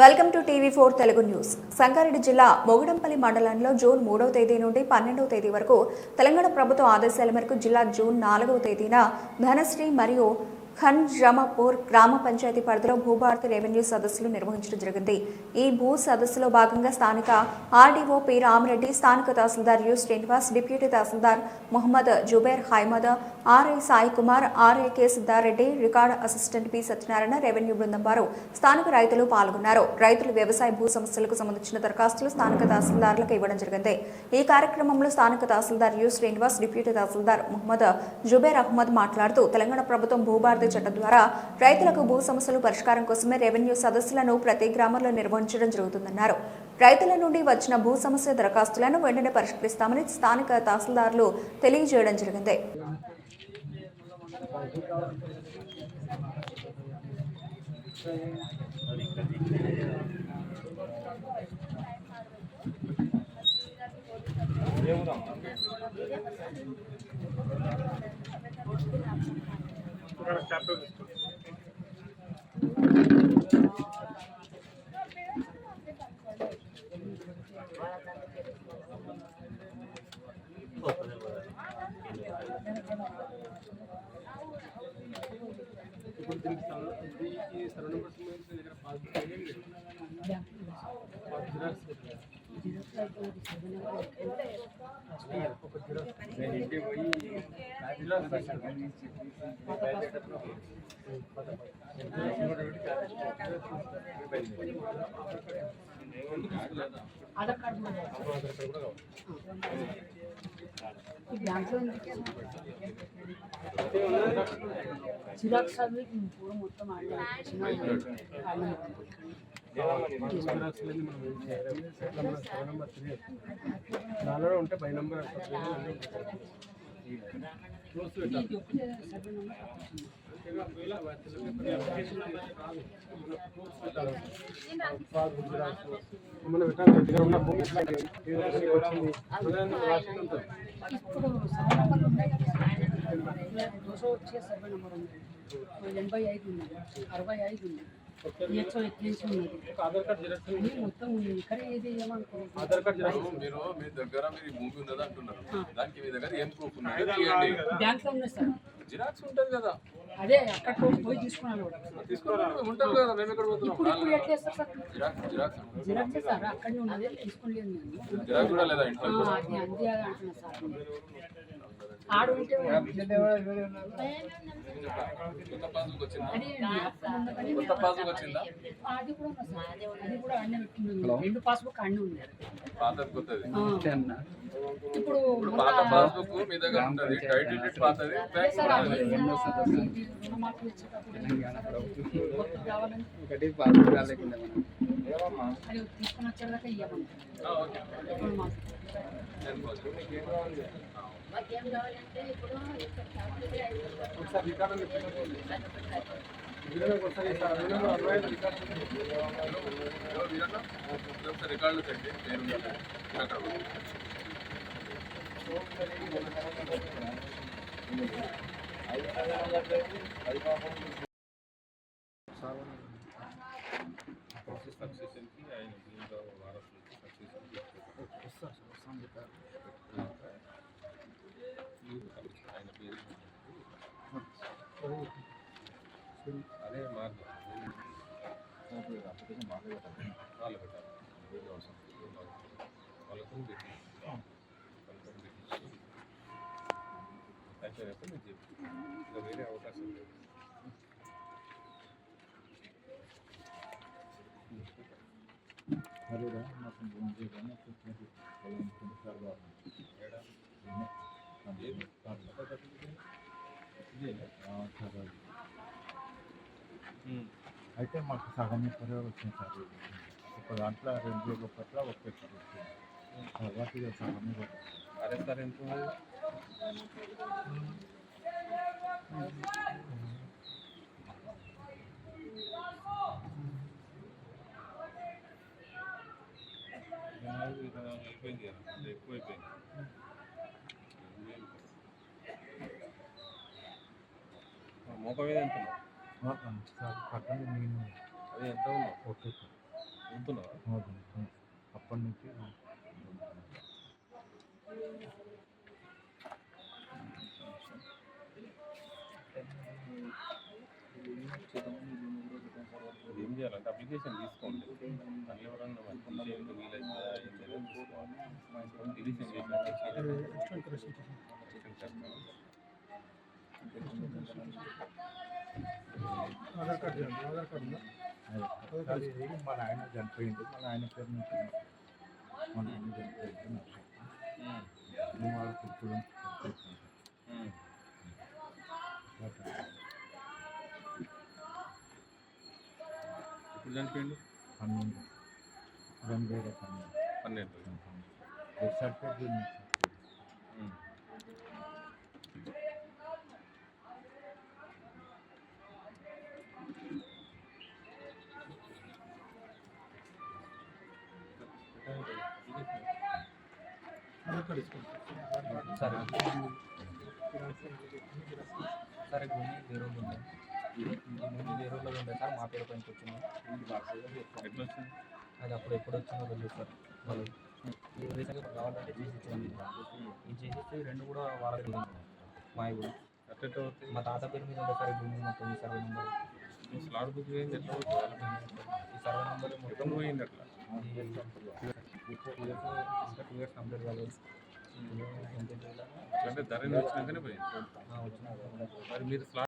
Welcome to TV four Telugu news. Sangareddy జిల్లా మొగడంపల్లి మండలంలో June మూడవ తేదీ నుండి పన్నెండవ తేదీ వరకు తెలంగాణ ప్రభుత్వ ఆదేశాల మేరకు జిల్లా జూన్ నాలుగవ తేదీన ధనశ్రీ మరియు ఖన్ జమాపూర్ గ్రామ పంచాయతీ పరిధిలో భూభారతి రెవెన్యూ సదస్సులు నిర్వహించడం జరిగింది. ఈ భూ సదస్సులో భాగంగా స్థానిక ఆర్డీఓ పి రామరెడ్డి స్థానిక tahsildar U Srinivas deputy tahsildar Mohammed Zubair Ahmed RI Sai Kumar RI K Siddareddy record assistant P Satyanarayana revenue బృందం వారు స్థానిక రైతులు పాల్గొన్నారు. రైతులు వ్యవసాయ భూ సమస్యలకు సంబంధించిన దరఖాస్తులు స్థానిక తహసీల్దార్లకు ఇవ్వడం జరిగింది. ఈ కార్యక్రమంలో స్థానిక తహసీల్దార్ యు శ్రీనివాస్ డిప్యూటీ తహసీల్దార్ మొహమ్మద్ జుబేర్ అహ్మద్ మాట్లాడుతూ తెలంగాణ ప్రభుత్వం భూభారతి చట్టం ద్వారా రైతులకు భూ సమస్యలు పరిష్కారం కోసమే రెవెన్యూ సదస్సులను ప్రతి గ్రామంలో నిర్వహించడం జరుగుతుందన్నారు. రైతుల నుండి వచ్చిన భూ సమస్య దరఖాస్తులను వెంటనే పరిష్కరిస్తామని స్థానిక తహసీల్దారులు తెలియజేయడం జరిగింది. ఇప్పుడు దీనికి స్థలం దీనికి సర్వ నెంబర్ ఆధార్ కార్డు మీద ఆధార్ కార్డు కూడా కావాలి. ఈ బ్యాంక్లో ఎందుకు జిరాక్స్ అవి పూర మొత్తం ఆడలే ఉంటే బై నెంబర్ మన పెట్టాలి. దగ్గర ఉన్న భూమి వచ్చింది? దోశ వచ్చే సర్వే నెంబర్ ఉంది. ఎనభై ఐదు ఉంది. అరవై ఐదు ఉంది. ఈహెచ్ఓ ఎక్కించి ఉన్నది. ఒక ఆధార్ కార్డ్ జిరాక్స్ అన్నీ మొత్తం ఇక్కడ ఏది ఏమనుకో ఆధార్ కార్డ్ జిరాక్స్ మీరు మీ దగ్గర మీరు భూమి ఉన్నది అంటున్నారు. దానికి మీ దగ్గర ఏం ప్రూఫ్ ఉన్నది సార్? జిరాక్స్ ఉంటుంది కదా. అదే అక్కడ పోయి తీసుకున్నాను తీసుకోవాలి ఉంటుంది కదా. మేము ఎక్కడ పోతున్నాం? Xerox Xerox. Xerox sir. అక్కడనే ఉన్నది. తీసుకోలేదు నేను జిరాక్స్ కూడా లేదా? ఇంట్లో ఆ, అది అంతే అంటున్నా సార్. రెండు పాస్బుక్ అన్నీ ఆ. ఇప్పుడు పాత పాస్బుక్ మీ దగ్గర ఉంటుంది టైటిల్ పాతది ఒకటి పాస్బుక్ రాలేకుండా మనం అది తీసుకొని వచ్చేదాకా ఇవ్వమంటారు ఆ, ఓకే రుణమాఫీ నేను పోతాను. ఒకసారి అదే మార్గం వాళ్ళు పెట్టాలి వీళ్ళు అవసరం వాళ్ళతో పెట్టి వాళ్ళతో పెట్టించి అయిపోయినప్పుడు నేను చెప్పి ఇంకా వేరే అవకాశం లేదు ఏడా? ఏది? ఇదేనా? ఉమ్. అయితే మాకు సగం ఎకరాలు వచ్చింది సార్ ఒక దాంట్లో రెండు ఒకట్ల ఒక ఎకరం వచ్చింది తర్వాత ఇక సగం అరే సార్ ఎంత ఉంది? నాలుగు ఇది అయిపోయింది కదా ఇది ఎక్కువైపోయింది మోక మీద ఎంత అది ఎంత ఉన్నావు ఓకే. అప్పటి నుంచి ఏం చేయాలంటే అప్లికేషన్ తీసుకోండి. మళ్ళీ ఎవరన్నా మంచి వీలైతే ఏం చేయాలి తీసుకోవాలి. డిలీషన్ చేసి ఆధార్ కార్డు చేయండి ఆధార్ కార్డు ఉందా అది మా నాయన చనిపోయింది మా నాయన పేరు నుంచి మా నాయన చనిపోయింది నాకు. నేను వాళ్ళ పుట్టుడు ఇప్పుడు చనిపోయింది పన్నెండు రెండు వేల పన్నెండు పన్నెండు డెత్ సర్టిఫికేట్ సరే సరే భూమి వేరే ఉంది భూమి వేరే ఉండే సార్ మా పేరు పైనకి వచ్చింది అది అప్పుడు ఎప్పుడు వచ్చిందో తెలియదు సార్ వాళ్ళు ఈ రీసెంట్గా కావాలంటే చేసి ఈ ఇది చేసి రెండు కూడా వాళ్ళకి మా కూడా అట్లా మా తాత పేరు మీద ఉండే సార్ భూమి మొత్తం ఈ సర్వే నెంబర్ స్లాట్ బుక్ చేయండి ఎట్లా ఈ సర్వే నెంబర్ మొత్తం పోయింది అట్లా two years two years complete కాలేదు వచ్చినాకనే పోయింది. మరి మీరు స్లాట్